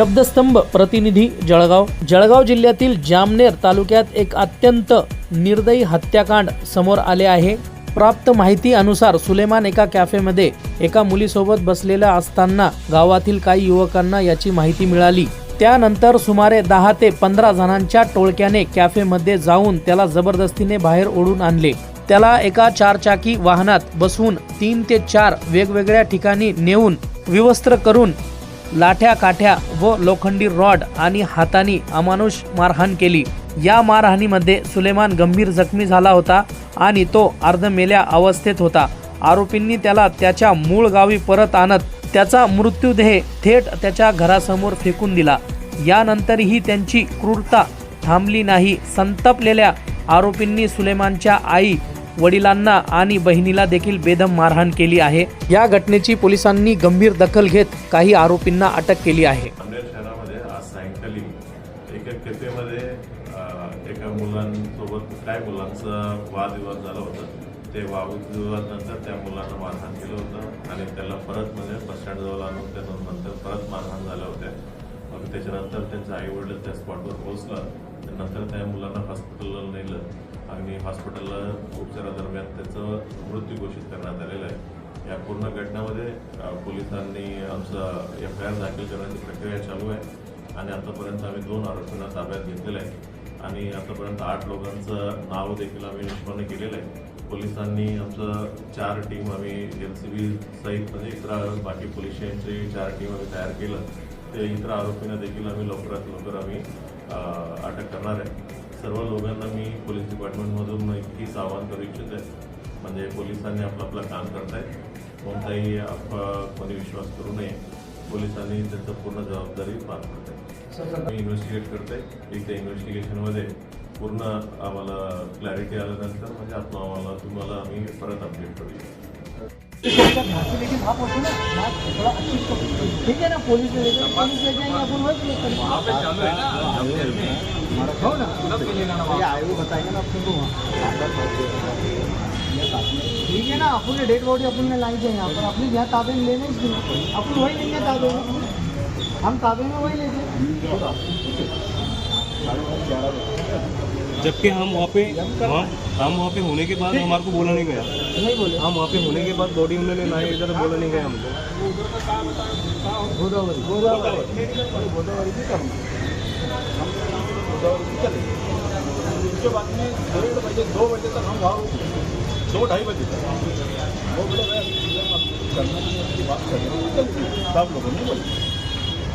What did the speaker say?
शब्दस्तंभ प्रतिनिधी जळगाव. जळगाव जिल्ह्यातील जामनेर तालुक्यात एक अत्यंत निर्दयी हत्याकांड समोर आले आहे. प्राप्त माहिती अनुसार सुलेमान एका कॅफेमध्ये एका मुलीसोबत बसलेला असताना गावातील काही युवकांना याची माहिती मिळाली. त्यानंतर सुमारे दहा ते पंधरा जणांच्या टोळक्याने कॅफेमध्ये जाऊन त्याला जबरदस्तीने बाहेर ओढून आणले. त्याला एका चारचाकी वाहनात बसवून तीन ते चार वेगवेगळ्या ठिकाणी नेऊन विवस्त्र करून लाठ्या काठ्या व लोखंडी रॉड आणि हातानी अमानुष मारहाण केली. या मारहाणीमध्ये सुलेमान गंभीर जखमी झाला होता आणि तो अर्धमेल्या अवस्थेत होता. आरोपींनी त्याला त्याच्या मूळ गावी परत आणत त्याचा मृत्यूदेह थेट त्याच्या घरासमोर फेकून दिला. यानंतरही त्यांची क्रूरता थांबली नाही. संतपलेल्या आरोपींनी सुलेमानच्या आई वडिलांना आणि बहिणीला देखील बेदम मारहाण केली आहे. या घटनेची पोलिसांनी गंभीर दखल घेत काही आरोपींना अटक केली आहे. एका मुलांसोबत काय मुलांचा वादविवाद झाला होता ते वादविवादानंतर त्या मुलांना मारहाण केलं होतं आणि त्याला परत म्हणजे बसस्टँडजवळ आणून त्यानंतर परत मारहाण झाल्या होत्या. मग त्याच्यानंतर त्यांचे आई वडील त्या स्पॉटवर पोहोचला त्यानंतर त्या मुलांना हॉस्पिटलला नेलं. आणि हॉस्पिटलला उपचारादरम्यान त्याचं मृत्यू घोषित करण्यात आलेलं आहे. या पूर्ण घटनेमध्ये पोलिसांनी आमचा एफ आय आर दाखल करण्याची प्रक्रिया चालू आहे. आणि आतापर्यंत आम्ही दोन आरोपींना ताब्यात घेतलेलं आहे. आणि आतापर्यंत आठ लोकांचं नाव देखील आम्ही निष्पन्न केलेलं आहे. पोलिसांनी आमचं चार टीम आम्ही एल सी बी सहित म्हणजे इतर बाकी पोलिसांची चार टीम आम्ही तयार केलं. ते इतर आरोपींना देखील आम्ही लवकरात लवकर आम्ही अटक करणार आहे. सर्व लोकांना मी पोलीस डिपार्टमेंटमधून एकच आवाहन करू इच्छिते. म्हणजे पोलिसांनी आपलं आपलं काम करतायत. कोणताही अफवा कोणी विश्वास करू नये. पोलिसांनी त्यांचं पूर्ण जबाबदारी पार करतायत मी इन्व्हेस्टिगेट करते एकदा इन्व्हेस्टिगेशनमध्ये पूर्ण आम्हाला क्लॅरिटी आल्यानंतर म्हणजे आपण आम्हाला तुम्हाला आम्ही परत अपडेट करूया. लेकिन आप तो ठीक है ना पुलिस हो वो ठीक है ना अपन डेड बॉडी अपन ने लाई पर अपने यहाँ ताबे में लेने इसलिए अपन वही लेंगे ताबे हम ताबे में वही लेंगे जबकि हम वहाँ पे वहाँ हम वहाँ पे होने के बाद हमारे को बोला नहीं गया। नहीं बोले। हम वहाँ पे होने के बाद बॉडी उन्होंने लाए इधर बोला नहीं गया हमको। गोदावरी। गोदावरी। गोदावरी की कम। उसके बाद में डेढ़ बजे दो बजे तक हम वहाँ दो ढाई बजे तक। वो बोले करना नहीं बात कर रहे हैं। सब लोगों ने बोले।